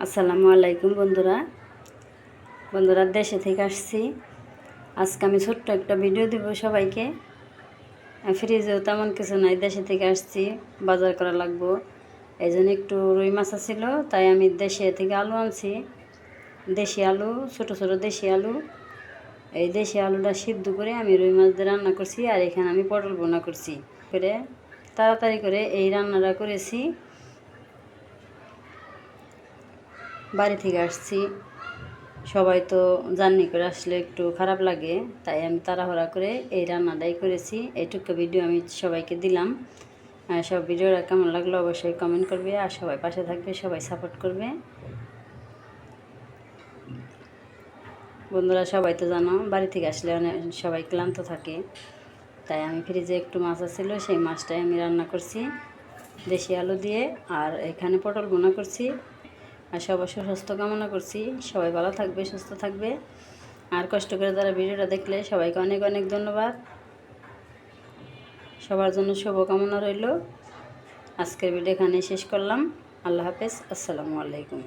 আসসালামু আলাইকুম বন্ধুরা। বন্ধুরা, দেশে থেকে আসছি। আজকে আমি ছোট্ট একটা ভিডিও দিব সবাইকে। ফ্রিজেও তেমন কিছু নাই, দেশে থেকে আসছি, বাজার করা লাগবো। এই জন্য একটু রুই মাছ ছিল তাই আমি দেশে থেকে আলু আনছি। দেশি আলু, ছোট ছোট দেশি আলু। এই দেশি আলুটা সিদ্ধ করে আমি রুই মাছ দিয়ে রান্না করছি, আর এখানে আমি পটল বোনা করছি। করে তাড়াতাড়ি করে এই রান্নাটা করেছি। বাড়ি থেকে আসছি। সবাই তো জার্নি করে আসলে একটু খারাপ লাগে, তাই আমি তাড়াহুড়া করে এই রান্নাটাই করেছি। এইটুকু ভিডিও আমি সবাইকে দিলাম। সব ভিডিওটা কেমন লাগল অবশ্যই কমেন্ট করবে আর সবাই পাশে থাকবে, সবাই সাপোর্ট করবে। বন্ধুরা, সবাই তো জানো, বাড়ি থেকে আসলে অনেক সবাই ক্লান্ত থাকে। তাই আমি ফ্রিজে একটু মাছ আছিল, সেই মাছটাই আমি রান্না করছি। দেশি আলু দিয়ে আর এখানে পটল বোনা করছি। আর সবার সুস্থ কামনা করছি। সবাই ভালো থাকবে, সুস্থ থাকবে। আর কষ্ট করে তারা ভিডিওটা দেখলে সবাইকে অনেক অনেক ধন্যবাদ। সবার জন্য শুভকামনা রইল। আজকের ভিডিও এখানে শেষ করলাম। আল্লাহ হাফেজ। আসসালামু আলাইকুম।